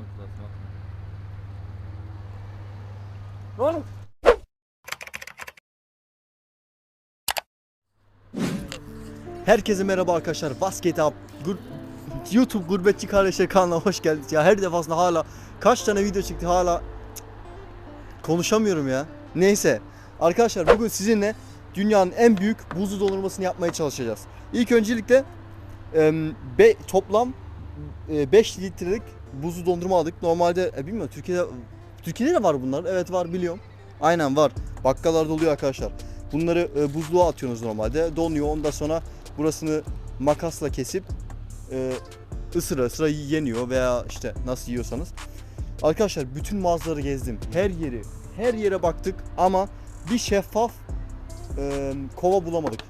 ayağım tutasın bak. Oğlum. Herkese merhaba arkadaşlar. Basket Up Gur- YouTube Gurbetçi Kardeşler kanalına hoş geldiniz. Ya her defasında hala kaç tane video çıktı hala Cık. konuşamıyorum ya. Neyse. Arkadaşlar bugün sizinle dünyanın en büyük buzlu dondurmasını yapmaya çalışacağız. İlk öncelikle em, be, toplam 5 litrelik buzlu dondurma aldık. Normalde e, bilmiyorum Türkiye'de Türkiye'de de var bunlar. Evet var biliyorum. Aynen var. Bakkallarda oluyor arkadaşlar. Bunları e, buzluğa atıyorsunuz normalde. Donuyor. Ondan sonra burasını makasla kesip e, ısıra ısıra yeniyor veya işte nasıl yiyorsanız. Arkadaşlar bütün mağazaları gezdim. Her yeri, her yere baktık ama bir şeffaf e, kova bulamadık.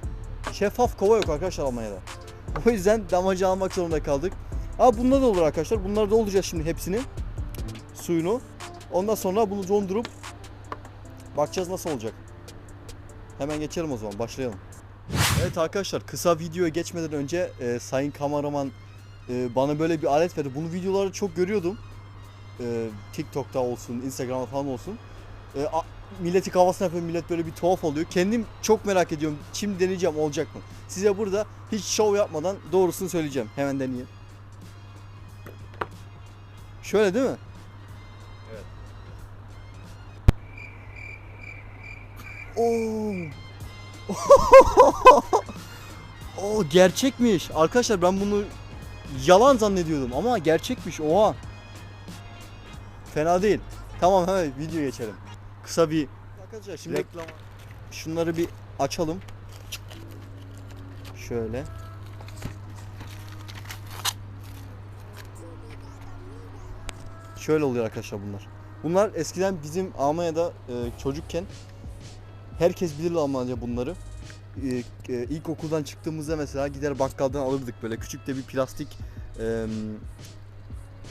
Şeffaf kova yok arkadaşlar Almanya'da. O yüzden damacı almak zorunda kaldık. Aa bunda da olur arkadaşlar. Bunları dolduracağız şimdi hepsini. Suyunu. Ondan sonra bunu dondurup bakacağız nasıl olacak. Hemen geçelim o zaman başlayalım. Evet arkadaşlar kısa videoya geçmeden önce e, sayın kameraman e, bana böyle bir alet verdi. Bunu videoları çok görüyordum. E, TikTok'ta olsun, Instagram'da falan olsun. E, a- milleti kafasına yapıyor, millet böyle bir tuhaf oluyor. Kendim çok merak ediyorum. Şimdi deneyeceğim olacak mı? Size burada hiç şov yapmadan doğrusunu söyleyeceğim. Hemen deneyin. Şöyle değil mi? Evet. Oo. Oo gerçekmiş. Arkadaşlar ben bunu yalan zannediyordum ama gerçekmiş. Oha. Fena değil. Tamam hemen video geçelim. Kısa bir Arkadaşlar şimdi Reklam. şunları bir açalım. Şöyle. Şöyle oluyor arkadaşlar bunlar. Bunlar eskiden bizim Almanya'da e, çocukken herkes bilir Almanca bunları. E, e, ilkokuldan çıktığımızda mesela gider bakkaldan alırdık böyle küçük de bir plastik e,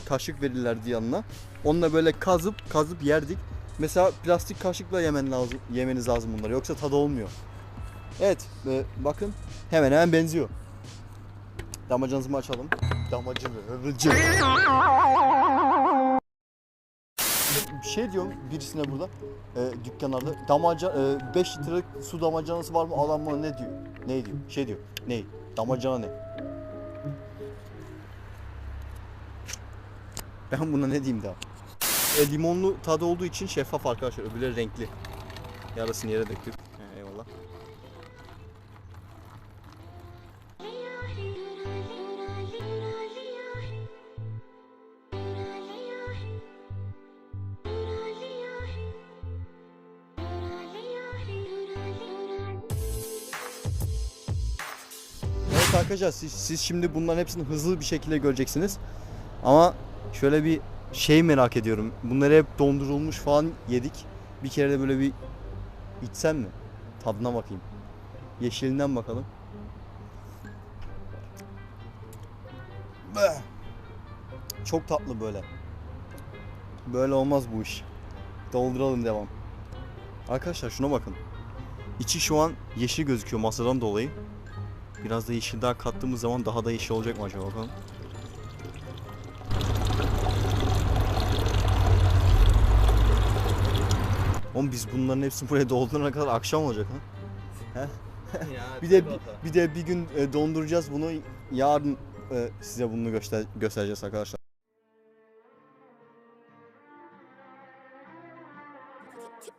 kaşık verirlerdi yanına. Onunla böyle kazıp kazıp yerdik. Mesela plastik kaşıkla yemen lazım, yemeniz lazım bunları yoksa tadı olmuyor. Evet e, bakın hemen hemen benziyor. Damacanızı açalım? Damacını, hıvıcı. Şey diyorum birisine burada e, dükkanlarda damaca 5 litrelik su damacanası var mı adam bana ne diyor? Ne diyor? Şey diyor. Ne? Damacana ne? Ben buna ne diyeyim daha? E, limonlu tadı olduğu için şeffaf arkadaşlar. Öbürleri renkli. Yarısını yere döktük. Arkadaşlar siz, siz şimdi bunların hepsini hızlı bir şekilde göreceksiniz. Ama şöyle bir şey merak ediyorum. Bunları hep dondurulmuş falan yedik. Bir kere de böyle bir içsem mi? Tadına bakayım. Yeşilinden bakalım. Çok tatlı böyle. Böyle olmaz bu iş. Dolduralım devam. Arkadaşlar şuna bakın. İçi şu an yeşil gözüküyor masadan dolayı. Biraz da yeşil daha kattığımız zaman daha da yeşil olacak mı acaba bakalım. Oğlum biz bunların hepsini buraya doldurana kadar akşam olacak ha. Ya, Bir de bir de bir gün e, donduracağız bunu. Yarın e, size bunu göster göstereceğiz arkadaşlar.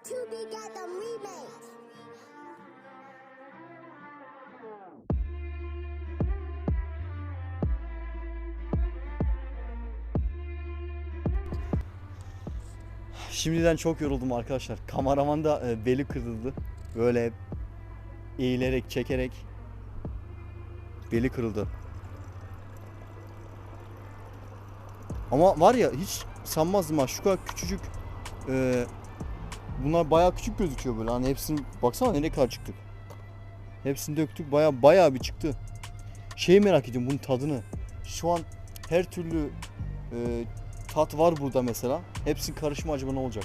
To be got the remake. Şimdiden çok yoruldum arkadaşlar. Kameraman da e, beli kırıldı. Böyle eğilerek, çekerek beli kırıldı. Ama var ya hiç sanmazdım ha şu kadar küçücük e, bunlar bayağı küçük gözüküyor böyle hani hepsini baksana nereye kadar çıktık. Hepsini döktük bayağı bayağı bir çıktı. Şeyi merak ediyorum bunun tadını. Şu an her türlü e, tat var burada mesela. Hepsinin karışımı acaba ne olacak?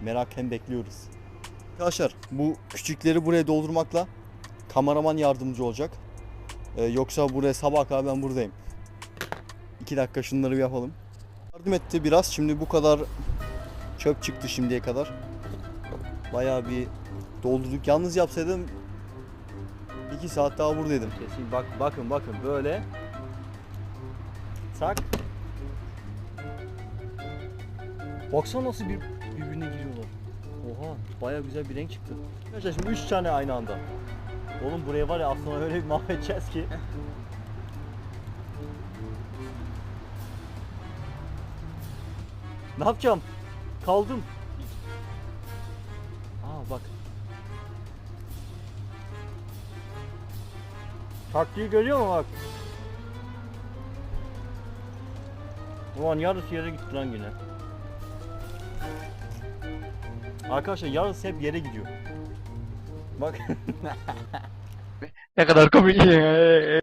Meraken bekliyoruz. Arkadaşlar bu küçükleri buraya doldurmakla kameraman yardımcı olacak. Ee, yoksa buraya sabah kadar ben buradayım. İki dakika şunları bir yapalım. Yardım etti biraz. Şimdi bu kadar çöp çıktı şimdiye kadar. Bayağı bir doldurduk. Yalnız yapsaydım 2 saat daha buradaydım. Şimdi bak bakın bakın böyle. Tak. Baksana nasıl bir birbirine giriyorlar. Oha bayağı güzel bir renk çıktı. Arkadaşlar şimdi 3 tane aynı anda. Oğlum buraya var ya aslında öyle bir mahvedeceğiz ki. ne yapacağım? Kaldım. Aa bak. Taktiği görüyor musun bak? Ulan yarısı yere gitti lan yine. Arkadaşlar yarısı hep yere gidiyor. Bak. Ne kadar komik. Biri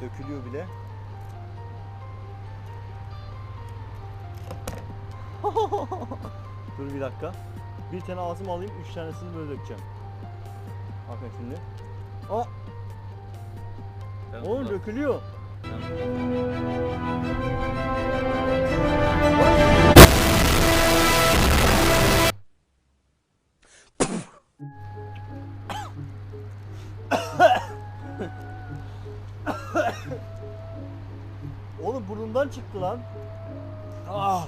dökülüyor bile. Dur bir dakika. Bir tane ağzıma alayım, üç tanesini böyle dökeceğim. Bakın şimdi. Aa, Ben oğlum dökülüyor. Oğlum burnumdan çıktı lan. Ah.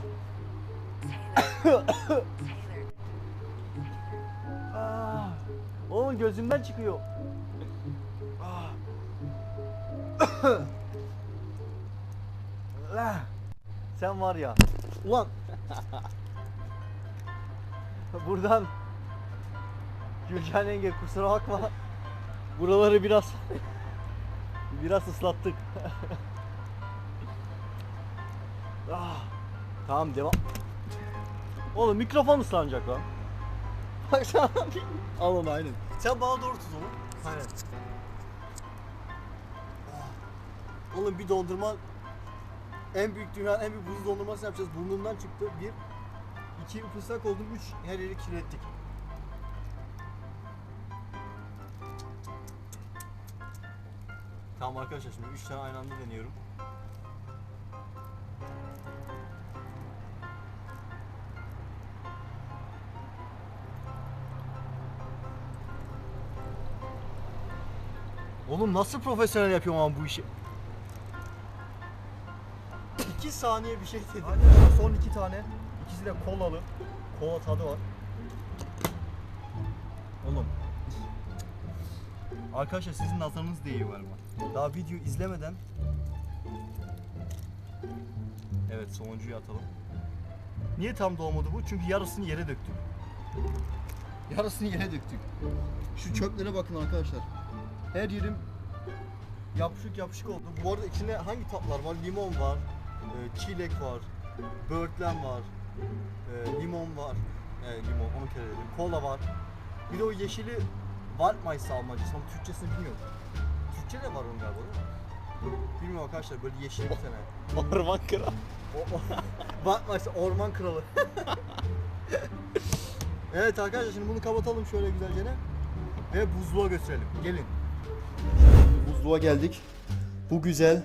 Oğlum gözümden çıkıyor. Ah. Sen var ya. Ulan. Buradan Gülcan yenge kusura bakma. Buraları biraz biraz ıslattık. ah. Tamam devam. Oğlum mikrofon ıslanacak lan. Baksana. Al onu aynen. Sen bana doğru tut onu. Aynen. Ah. Oğlum bir dondurma en büyük dünyanın en büyük buzlu dondurması yapacağız. Burnumdan çıktı. Bir, iki ıslak oldum. Üç her yeri kirlettik. Tamam arkadaşlar şimdi üç tane aynı anda deniyorum. Oğlum nasıl profesyonel yapıyorum ama bu işi? 2 saniye bir şey dedim. son iki tane. İkisi de kolalı. Kola tadı var. Oğlum. Arkadaşlar sizin nazarınız değiyor galiba. Daha video izlemeden Evet sonuncuyu atalım. Niye tam doğmadı bu? Çünkü yarısını yere döktük. Yarısını yere döktük. Şu çöplere bakın arkadaşlar. Her yerim yapışık yapışık oldu. Bu arada içinde hangi tatlar var? Limon var, e, çilek var, böğürtlen var, e, limon var. E, limon onu kere dedim. Kola var. Bir de o yeşili Waldmeister almacısı. Onun Türkçesini bilmiyorum. Türkçe de var onun galiba değil mi? Bilmiyorum arkadaşlar böyle yeşil bir tane. Orman kral. O, o, Waldmeister orman kralı. evet arkadaşlar şimdi bunu kapatalım şöyle güzelce ve buzluğa götürelim. Gelin. Buzluğa geldik. Bu güzel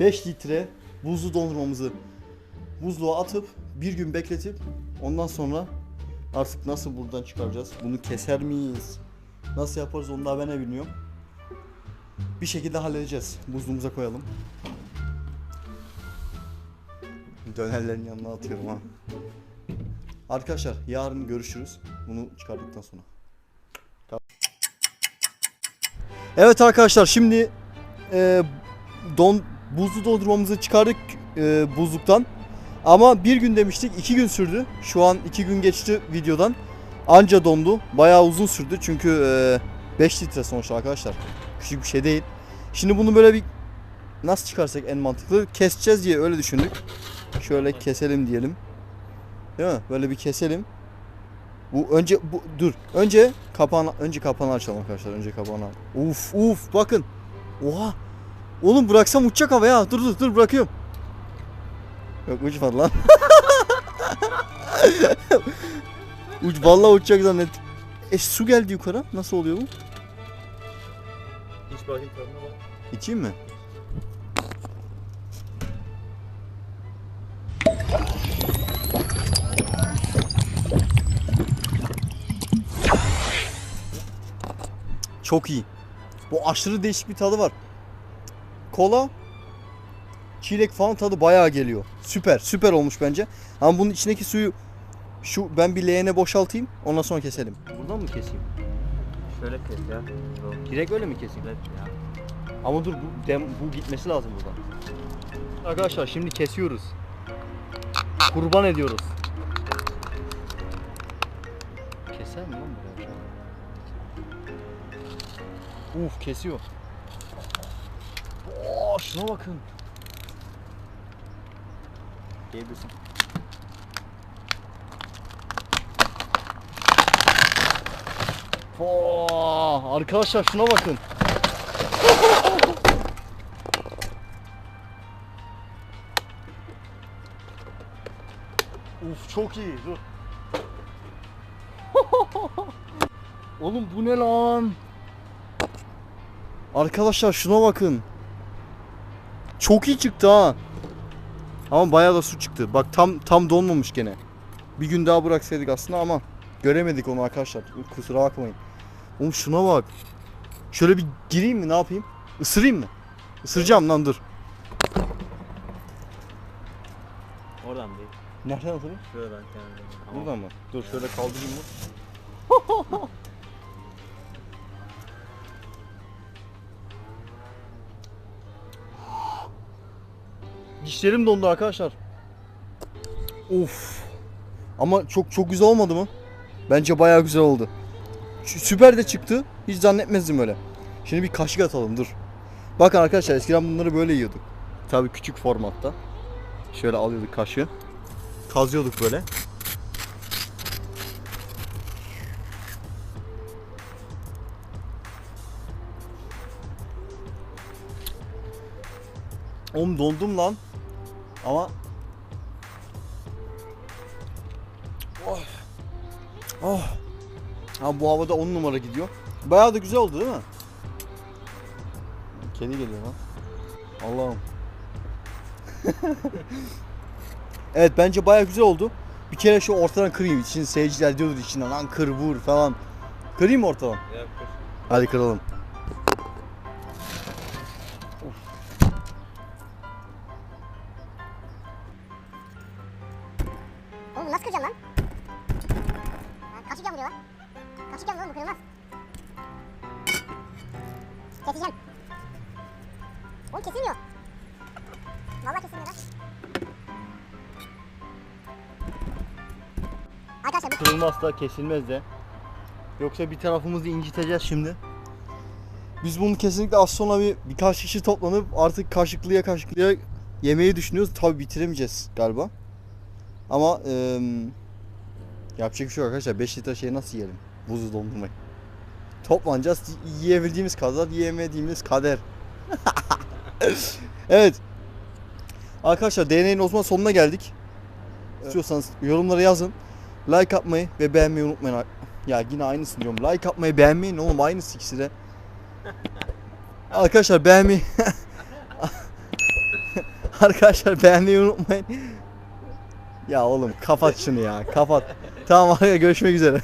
5 litre buzlu dondurmamızı buzluğa atıp bir gün bekletip ondan sonra artık nasıl buradan çıkaracağız? Bunu keser miyiz? Nasıl yaparız onu da ben de bilmiyorum. Bir şekilde halledeceğiz. Buzluğumuza koyalım. Dönerlerin yanına atıyorum ha. Arkadaşlar yarın görüşürüz. Bunu çıkardıktan sonra. Evet arkadaşlar şimdi e, don buzlu dondurmamızı çıkardık e, buzluktan. Ama bir gün demiştik iki gün sürdü. Şu an iki gün geçti videodan. Anca dondu. Bayağı uzun sürdü çünkü 5 litre sonuçta arkadaşlar. Küçük bir şey değil. Şimdi bunu böyle bir nasıl çıkarsak en mantıklı keseceğiz diye öyle düşündük. Şöyle keselim diyelim. Değil mi? Böyle bir keselim. Bu önce bu dur. Önce kapağını önce kapağını açalım arkadaşlar. Önce kapağını. Uf uf bakın. Oha. Oğlum bıraksam uçacak havaya. Dur dur dur bırakıyorum. Yok uçmadı lan. Uç vallahi uçacak zannettim. E su geldi yukarı. Nasıl oluyor bu? Hiç bakayım tadına bak. İçeyim mi? Çok iyi. Bu aşırı değişik bir tadı var. Kola, çilek falan tadı bayağı geliyor. Süper, süper olmuş bence. Ama bunun içindeki suyu şu ben bir leğene boşaltayım. Ondan sonra keselim. Buradan mı keseyim? Şöyle kes ya. Direkt öyle mi keseyim? Evet ya. Ama dur bu, dem, bu gitmesi lazım buradan. Arkadaşlar şimdi kesiyoruz. Kurban ediyoruz. Keser mi lan bu? Uf kesiyor. Oo şuna bakın. Yiyebilirsin. Oo, arkadaşlar şuna bakın. Uf çok iyi dur. Oğlum bu ne lan? Arkadaşlar şuna bakın. Çok iyi çıktı ha. Ama bayağı da su çıktı. Bak tam tam donmamış gene. Bir gün daha bıraksaydık aslında ama göremedik onu arkadaşlar. Kusura bakmayın. Oğlum şuna bak. Şöyle bir gireyim mi ne yapayım? Isırayım mı? Isıracağım lan dur. Oradan değil. Nereden atayım? Şuradan kenardan. Buradan mı? Dur şöyle kaldırayım mı? Dişlerim dondu arkadaşlar. Of. Ama çok çok güzel olmadı mı? Bence bayağı güzel oldu. Süper de çıktı. Hiç zannetmezdim öyle. Şimdi bir kaşık atalım dur. Bakın arkadaşlar eskiden bunları böyle yiyorduk. Tabii küçük formatta. Şöyle alıyorduk kaşığı. Kazıyorduk böyle. Oğlum dondum lan. Ama Oh. Oh. Ha bu havada 10 numara gidiyor. Bayağı da güzel oldu değil mi? Kedi geliyor lan. Allah'ım. evet bence bayağı güzel oldu. Bir kere şu ortadan kırayım. İçin seyirciler diyordur içinden lan kır vur falan. Kırayım mı ortadan? Ya kır. Hadi kıralım. Oğlum nasıl kıracağım lan? Ha, kaçacağım diyor lan. Kaçacağım oğlum bu kırılmaz. Keseceğim. Oğlum kesilmiyor. Vallahi kesilmiyor lan. Arkadaşlar bu Kırılmaz da kesilmez de. Yoksa bir tarafımızı inciteceğiz şimdi. Biz bunu kesinlikle az sonra bir birkaç kişi toplanıp artık kaşıklıya kaşıklıya yemeği düşünüyoruz. Tabi bitiremeyeceğiz galiba. Ama eee yapacak bir şey yok arkadaşlar. 5 litre şey nasıl yiyelim? Buzu dondurmayı. Toplanacağız. Yiyebildiğimiz kadar, yiyemediğimiz kader. evet. Arkadaşlar DNA'nın o zaman sonuna geldik. İstiyorsanız yorumlara yazın. Like atmayı ve beğenmeyi unutmayın. Ya yine aynısını diyorum. Like atmayı beğenmeyin oğlum aynısı ikisi de. Arkadaşlar beğenmeyi Arkadaşlar beğenmeyi unutmayın. Ya oğlum kapat şunu ya kapat. Tamam görüşmek üzere.